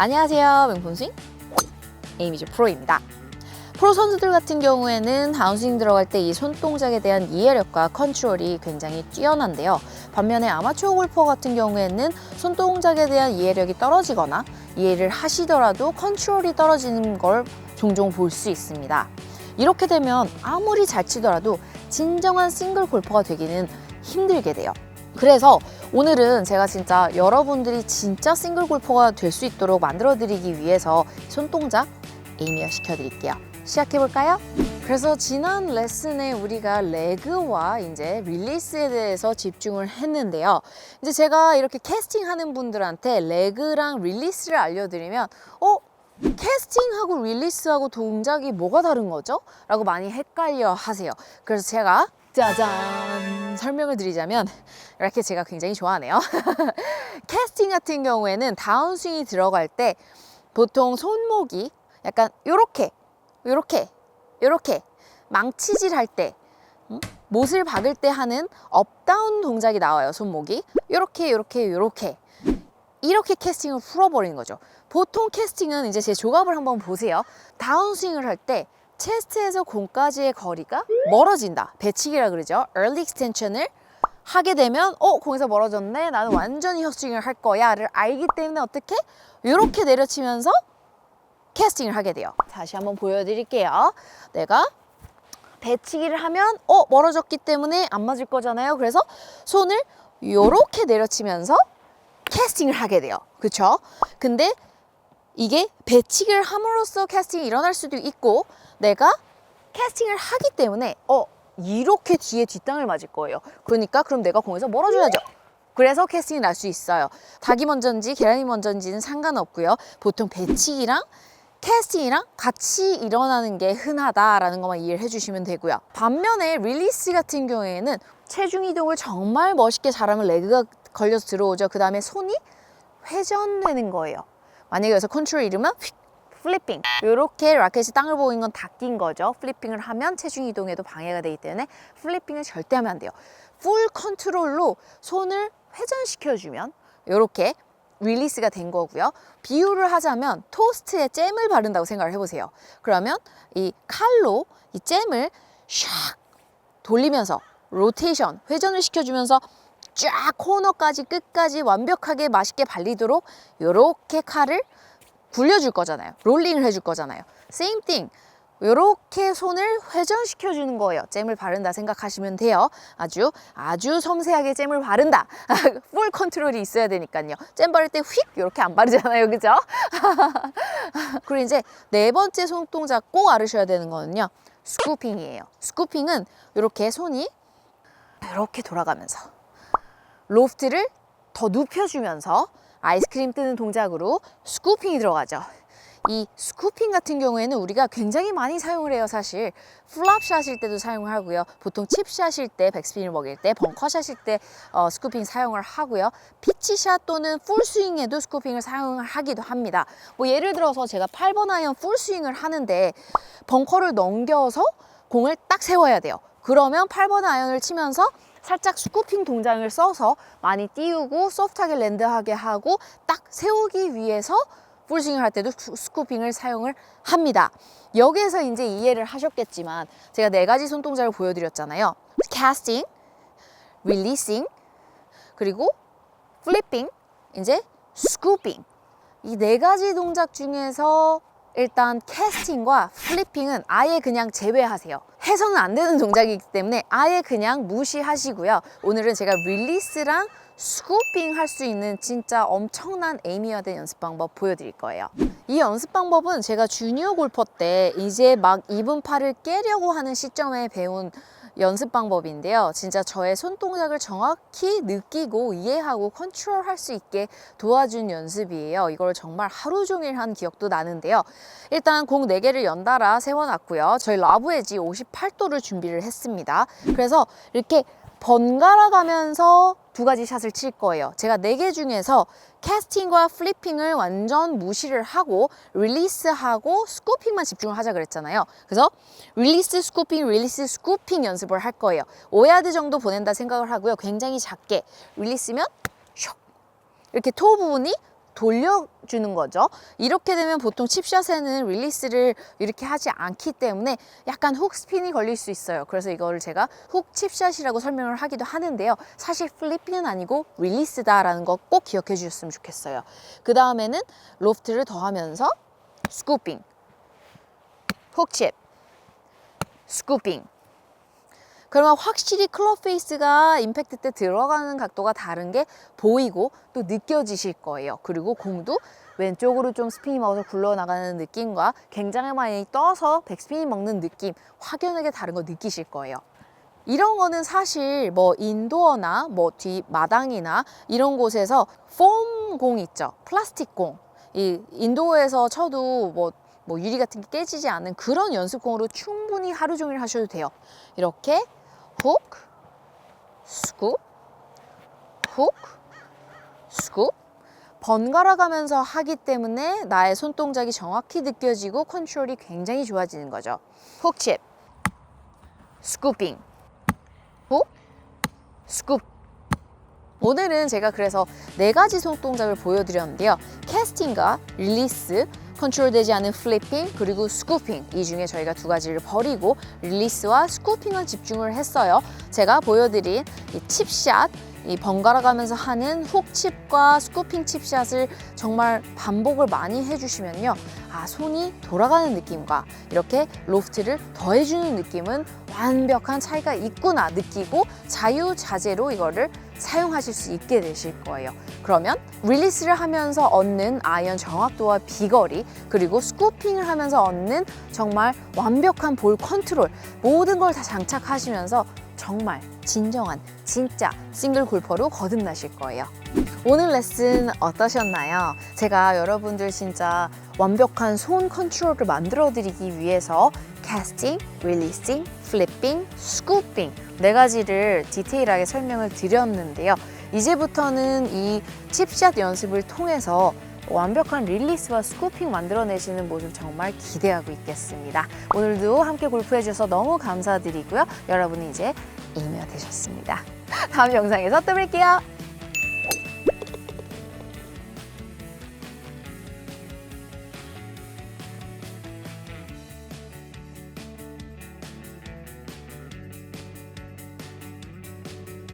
안녕하세요. 명품스윙 에이미즈 프로입니다. 프로 선수들 같은 경우에는 다운스윙 들어갈 때 이 손동작에 대한 이해력과 컨트롤이 굉장히 뛰어난데요. 반면에 아마추어 골퍼 같은 경우에는 손동작에 대한 이해력이 떨어지거나 이해를 하시더라도 컨트롤이 떨어지는 걸 종종 볼 수 있습니다. 이렇게 되면 아무리 잘 치더라도 진정한 싱글 골퍼가 되기는 힘들게 돼요. 그래서 오늘은 제가 진짜 여러분들이 진짜 싱글 골퍼가 될 수 있도록 만들어 드리기 위해서 손동작 에이미어 시켜 드릴게요. 시작해 볼까요? 그래서 지난 레슨에 우리가 레그와 이제 릴리스에 대해서 집중을 했는데요. 이제 제가 이렇게 캐스팅 하는 분들한테 레그랑 릴리스를 알려드리면, 어? 캐스팅하고 릴리스하고 동작이 뭐가 다른 거죠? 라고 많이 헷갈려 하세요. 그래서 제가 짜잔 설명을 드리자면 이렇게 제가 굉장히 좋아하네요. 캐스팅 같은 경우에는 다운스윙이 들어갈 때 보통 손목이 약간 요렇게 요렇게 요렇게 망치질 할때 못을 박을 때 하는 업다운 동작이 나와요 손목이. 요렇게 요렇게 요렇게. 이렇게 캐스팅을 풀어버리는 거죠. 보통 캐스팅은 이제 제 조갑을 한번 보세요. 다운스윙을 할 때 체스트에서 공까지의 거리가 멀어진다 배치기라 그러죠 early extension을 하게 되면 어 공에서 멀어졌네 나는 완전히 혁스윙을 할 거야를 알기 때문에 어떻게 이렇게 내려치면서 캐스팅을 하게 돼요. 다시 한번 보여드릴게요. 내가 배치기를 하면 어 멀어졌기 때문에 안 맞을 거잖아요. 그래서 손을 이렇게 내려치면서 캐스팅을 하게 돼요. 그렇죠? 근데 이게 배치기를 함으로써 캐스팅이 일어날 수도 있고 내가 캐스팅을 하기 때문에 어 이렇게 뒤에 뒷땅을 맞을 거예요. 그러니까 그럼 내가 공에서 멀어져야죠. 그래서 캐스팅이 날 수 있어요. 닭이 먼저인지 계란이 먼저인지는 상관없고요. 보통 배치기랑 캐스팅이랑 같이 일어나는 게 흔하다라는 것만 이해를 해주시면 되고요. 반면에 릴리스 같은 경우에는 체중 이동을 정말 멋있게 잘하면 레그가 걸려서 들어오죠. 그 다음에 손이 회전되는 거예요. 만약에 여기서 컨트롤 휙 플리핑 이렇게 라켓이 땅을 보이는 건다 낀 거죠. 플리핑을 하면 체중 이동에도 방해가 되기 때문에 플리핑을 절대 하면 안 돼요. 풀 컨트롤로 손을 회전시켜주면 이렇게 릴리스가 된 거고요. 비유를 하자면 토스트에 잼을 바른다고 생각을 해보세요. 그러면 이 칼로 이 잼을 샥 돌리면서 로테이션 회전을 시켜주면서 쫙 코너까지 끝까지 완벽하게 맛있게 발리도록 이렇게 칼을 굴려줄 거잖아요. 롤링을 해줄 거잖아요. same thing. 이렇게 손을 회전시켜 주는 거예요. 잼을 바른다 생각하시면 돼요. 아주 아주 섬세하게 잼을 바른다. 풀 컨트롤이 있어야 되니까요. 잼 바를 때 휙 이렇게 안 바르잖아요. 그죠? 그리고 이제 네 번째 손동작 꼭 알으셔야 되는 거는요. 스쿠핑이에요. 스쿠핑은 이렇게 손이 이렇게 돌아가면서 로프트를 더 눕혀주면서 아이스크림 뜨는 동작으로 스쿠핑이 들어가죠. 이 스쿠핑 같은 경우에는 우리가 굉장히 많이 사용을 해요 사실. 플랍샷일 때도 사용을 하고요. 보통 칩샷일 때 백스핀을 먹일 때 벙커샷일 때 어, 스쿠핑 사용을 하고요. 피치샷 또는 풀스윙에도 스쿠핑을 사용을 하기도 합니다. 뭐 예를 들어서 제가 8번 아이언 풀스윙을 하는데 벙커를 넘겨서 공을 딱 세워야 돼요. 그러면 8번 아이언을 치면서 살짝 스쿠핑 동작을 써서 많이 띄우고 소프트하게 랜드하게 하고 딱 세우기 위해서 풀스윙을 할 때도 스- 스쿠핑을 사용을 합니다. 여기에서 이제 이해를 하셨겠지만 제가 네 가지 손 동작을 보여드렸잖아요. casting, releasing, 그리고 flipping, 이제 scooping. 이네 가지 동작 중에서 일단 캐스팅과 플리핑은 아예 그냥 제외하세요. 해서는 안 되는 동작이기 때문에 아예 그냥 무시하시고요. 오늘은 제가 릴리스랑 스쿠핑 할 수 있는 진짜 엄청난 에이미화된 연습 방법 보여드릴 거예요. 이 연습 방법은 제가 주니어 골퍼 때 이제 막 입은 팔을 깨려고 하는 시점에 배운 연습 방법인데요. 진짜 저의 손동작을 정확히 느끼고 이해하고 컨트롤 할 수 있게 도와준 연습이에요. 이걸 정말 하루 종일 한 기억도 나는데요. 일단 공 4개를 연달아 세워놨고요. 저희 라브에지 58도를 준비를 했습니다. 그래서 이렇게 번갈아 가면서 두 가지 샷을 칠 거예요. 제가 네 개 중에서 캐스팅과 플리핑을 완전 무시를 하고 릴리스하고 스쿠핑만 집중을 하자 그랬잖아요. 그래서 릴리스 스쿠핑 릴리스 스쿠핑 연습을 할 거예요. 5야드 정도 보낸다 생각을 하고요. 굉장히 작게 릴리스면 슉 이렇게 토 부분이 돌려주는 거죠. 이렇게 되면 보통 칩샷에는 릴리스를 이렇게 하지 않기 때문에 약간 훅 스핀이 걸릴 수 있어요. 그래서 이거를 제가 훅 칩샷이라고 설명을 하기도 하는데요. 사실 플리핑은 아니고 릴리스다라는 거 꼭 기억해 주셨으면 좋겠어요. 그 다음에는 로프트를 더하면서 스쿠핑, 훅칩, 스쿠핑. 그러면 확실히 클럽 페이스가 임팩트 때 들어가는 각도가 다른 게 보이고 또 느껴지실 거예요. 그리고 공도 왼쪽으로 좀 스핀이 먹어서 굴러나가는 느낌과 굉장히 많이 떠서 백스핀이 먹는 느낌 확연하게 다른 거 느끼실 거예요. 이런 거는 사실 뭐 인도어나 뭐뒤 마당이나 이런 곳에서 폼 공 있죠. 플라스틱 공. 이 인도어에서 쳐도 뭐, 뭐 유리 같은 게 깨지지 않는 그런 연습공으로 충분히 하루 종일 하셔도 돼요. 이렇게 훅, 스쿱, 훅, 스쿱 번갈아 가면서 하기 때문에 나의 손 동작이 정확히 느껴지고 컨트롤이 굉장히 좋아지는 거죠. 훅칩, 스쿠핑, 훅, 스쿱. 오늘은 제가 그래서 네 가지 손 동작을 보여드렸는데요. 캐스팅과 릴리스, 컨트롤되지 않은 플리핑, 그리고 스쿠핑 이 중에 저희가 두 가지를 버리고 릴리스와 스쿠핑을 집중을 했어요. 제가 보여드린 이 칩샷, 이 번갈아 가면서 하는 훅칩과 스쿠핑 칩샷을 정말 반복을 많이 해주시면요. 아, 손이 돌아가는 느낌과 이렇게 로프트를 더해주는 느낌은 완벽한 차이가 있구나 느끼고 자유자재로 이거를 사용하실 수 있게 되실 거예요. 그러면 릴리스를 하면서 얻는 아이언 정확도와 비거리 그리고 스쿠핑을 하면서 얻는 정말 완벽한 볼 컨트롤 모든 걸 다 장착하시면서 정말 진정한 진짜 싱글 골퍼로 거듭나실 거예요. 오늘 레슨 어떠셨나요? 제가 여러분들 진짜 완벽한 손 컨트롤을 만들어 드리기 위해서 캐스팅, 릴리싱, 플리핑, 스쿠핑 네 가지를 디테일하게 설명을 드렸는데요. 이제부터는 이 칩샷 연습을 통해서 완벽한 릴리스와 스쿠핑 만들어내시는 모습 정말 기대하고 있겠습니다. 오늘도 함께 골프해 주셔서 너무 감사드리고요. 여러분이 이제 이메어 되셨습니다. 다음 영상에서 또 뵐게요.